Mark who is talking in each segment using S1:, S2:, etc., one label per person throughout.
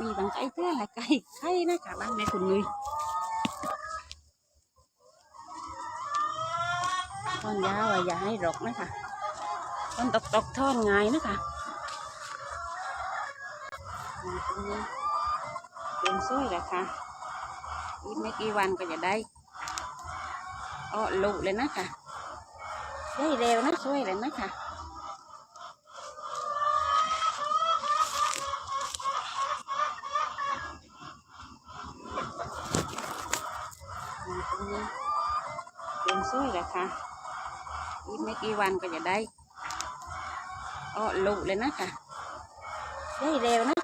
S1: มีบางไก่เตื้อหลายไก่ไข่นะคะบ้านแม่คุณนุ้ยท่อนยาวอะอย่าให้รกนะคะท่อนตกตกๆท่อนง่ายนะคะนี่ตรงนี้เป็นสวยแหละค่ะอีกไม่กี่วันก็จะได้อ้อลูกเลยนะคะได้เร็วนะสวยเลยนะคะ นี่ตรงนี้เป็น สวยแหละค่ะ อีกไม่กี่วันก็จะได้อ้อลูกเลยนะค่ะได้เร็วนะ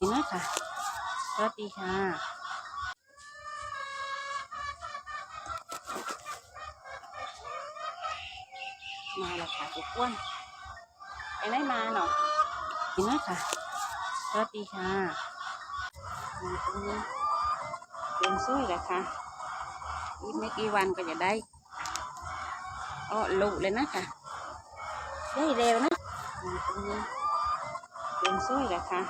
S1: นี่นะคะสวัสดีค่ะมาแล้วค่ะทุกคนไปไหนมาเนาะ นี่นะคะสวัสดีค่ะมาตรงนี้เป็นสวยแหละค่ะอีกไม่กี่วันก็จะได้อ้อลูกเลยนะคะได้เร็วนะมาะนี่เป็นสวยแหละค่ะ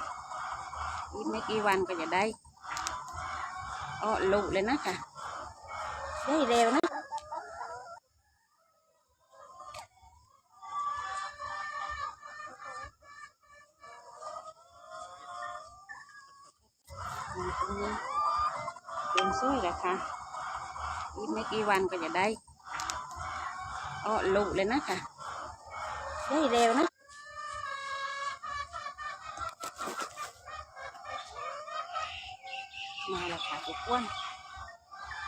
S1: อีกไม่กี่วันก็จะได้อ้อลูกเลยนะคะได้เร็วนะ นี่ตรงนี้เป็น สวยแหละค่ะ อีกไม่กี่วันก็จะได้อ้อลูกเลยนะคะได้เร็วนะมาแล้วค่ะทุกคน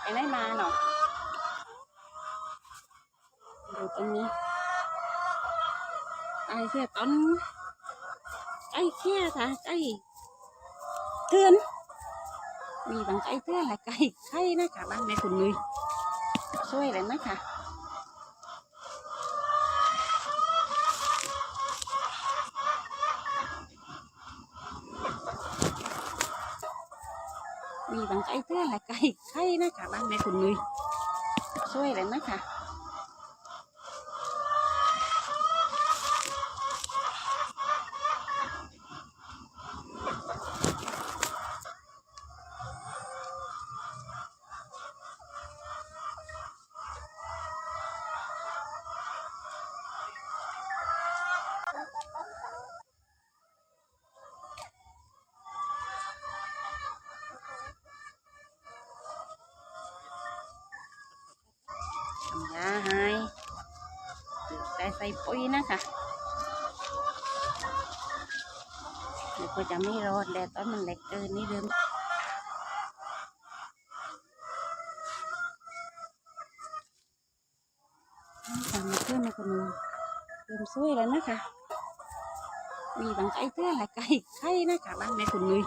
S1: ไปไหนมาเนาะดูตรงนี้ไอ้เสียต้นไอ้เขี้ยค่ะไอ้เตือน มีบางไก่เตื้อหลายไก่ไข่นะคะบ้านแม่คุณนุ้ยช่วยเลยนะคะมีบางไก่เตื้อหลายไก่ไข่นะคะบ้านแม่คุณนุ้ยช่วยเลยนะคะ ทำยาให้ได้ใส่ปุ๋ยนะคะเดี๋ยวก็จะไม่รอดแดดต้นมันเล็กเกินนี่เดิมทำมาขึ้นในคนนึงเริ่มสวยแล้วนะคะ มีบางไก่เตื้อหลายไก่ไข่นะคะบ้างไก่เตื้อหลายไก่ไข่นคนนุ้ย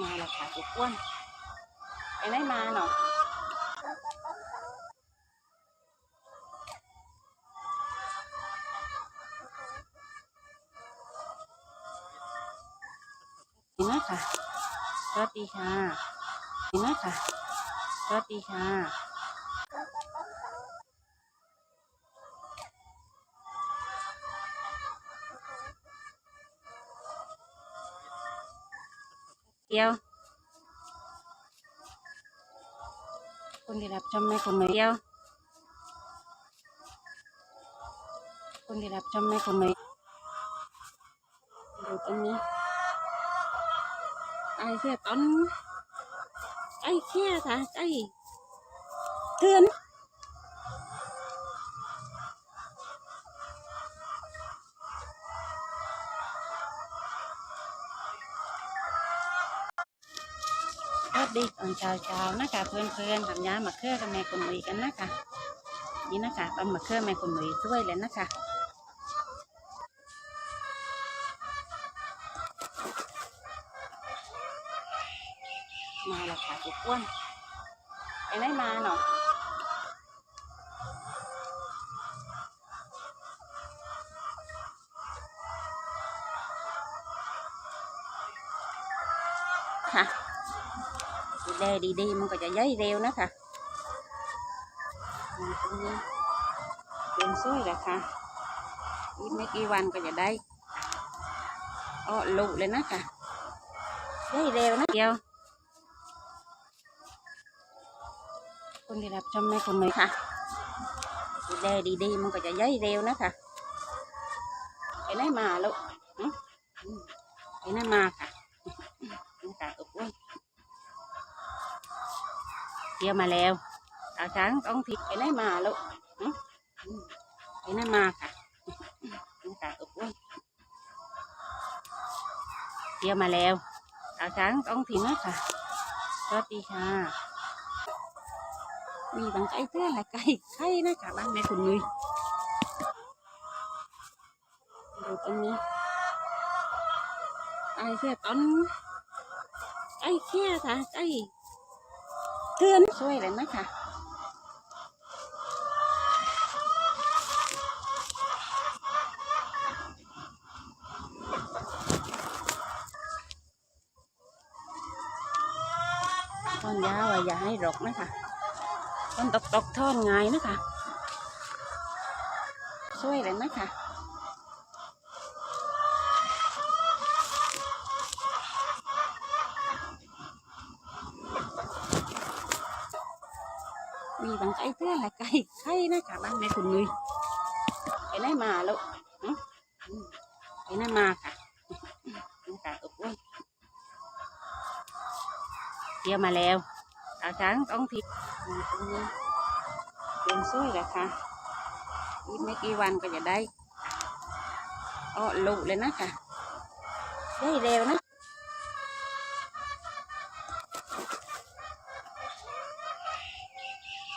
S1: มาแล้วค่ะทุกคนไปไหนมาเนาะนี่นะคะส วัสดีค่ะนี่นะคะสวัสดีค่ะ เดียวคนที่รับชมในคนเดียวคนที่รับชมในคนเดียวดูตรงนี้ ไอ้เสียต้นไอ้เขี้ยค่ะไอ้เตือนสวัสดีตอนเช้าเช้าๆนะคะเพื่อนๆทำย้ามาเครือกับแม่คนหนุ่ยกันนะคะนี่นะคะตอนมาเครือแม่คนหนุ่ยช่วยเลยนะคะ มาแล้วค่ะทุกคนไปไหนมาเนาะค่ะดูแลดีๆมันก็จะย่อยเร็วนะคะอืมตรงนี้เป็นสวยแหละค่ะอีกไม่กี่วันก็จะได้อ้อลุเลยนะคะย่อยเร็วนะเดียว คนที่รับชมในคนไหน่อยค่ะดูแลดีๆมันก็จะย่อยเร็วนะคะไปไหนมาลูกไปไหนมาค่ะนี่ค่ะอุ้ยเที่ยวมาแล้วตาช้างต้องทิพย์ไปไหนมาลูกไปไหนมาค่ะนี่ค่ะอุ้ยเที่ยวมาแล้วตาช้างต้องทิพย์นะค่ะสวัสดีค่ะ มีบางไก่เพื่อนละไก่ไข่นะคะบ้านแม่คุณนุ้ยดูตรงนี้ไก่เสื้อต้นไก่เขี้ยค่ะไก่เทือนสวยเลยนะคะต้นยาวอย่าให้รกนะคะ ต้นตกตกท่อนไงนะคะช่วยเลยนะคะมีบางไก่เพื่อนละไก่ไข่นะคะบ้านแม่คุณนุ้ยไปไหนมาลูกหึอืมไปไหนมาค่ะนี่ค่ะอุบอุ้ยเที่ยวมาแล้ว ตาช้างต้องทิพย์อืมตรงนี้เป็นสวยแหละค่ะอีกไม่กี่วันก็จะได้อ้อลุเลยนะค่ะได้เร็วนะ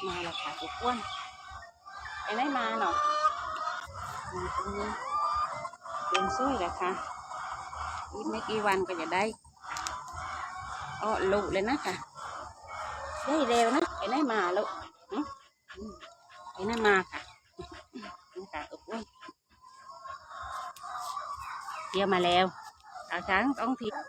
S1: มาแล้วค่ะทุกคนไปไหนมาเนาะอืมตรงนี้เป็นสวยแหละค่ะอีกไม่กี่วันก็จะได้อ้อลุเลยนะค่ะ ได้เร็วนะไปไหนมาลูกหึอืมไปไหนมาค่ะนี่ค่ะอุบอุ้ยเที่ยวมาแล้วตาช้างต้องทิพย์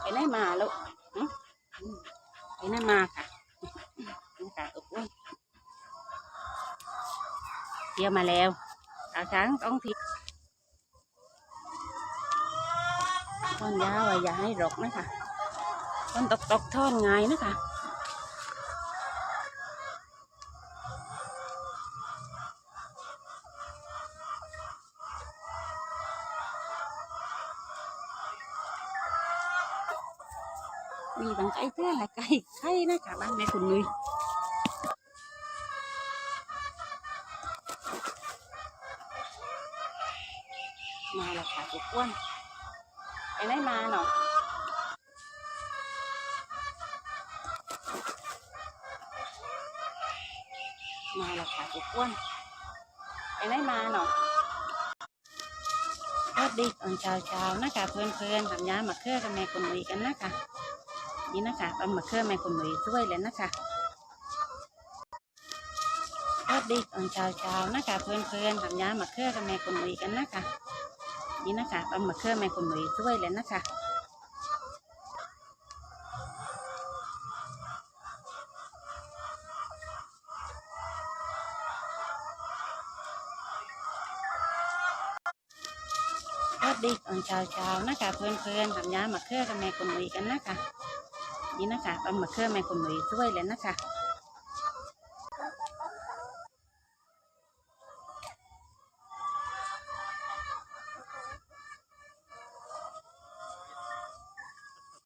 S1: ไปไหนมาลูกหึอืมไปไหนมาค่ะนี่ค่ะอุบอุ้ยเที่ยวมาแล้ว ตาช้างต้องทิพย์ต้นยาวอะอย่าให้รกนะคะต้นตกตกท่อนไงนะคะมีบางไก่เพื่อนละไก่ไข่นะคะบ้านแม่คุณนุ้ย มาแล้วนไปไหนมาเนาะมาแล้วค่ะทุกคนไปไหนมาเนาะสวัสดีตอนเช้าเช้าๆนะคะเพื่อนๆทำย้ามาเครือกับแม่คนุ้ยกันนะคะนี่นะคะตอนมาเครือแม่คนุ่ยช่วยเลยนะคะสวัสดีตอนเช้าเช้าๆนะคะเพื่อนๆทำย้ามาเครือกับแม่คนุ่ยกันนะคะ นี่นะคะตอนมาเครือแม่คุณหนุ่ยช่วยเลยนะคะวัสดีตอนเช้าๆนะคะเพื่อนๆทำยามาเครือกับแม่คุณหนุ่ยกันนะคะนี่นะคะตอนมาเครือแม่คุณหนุ่ยช่วยเลยนะคะ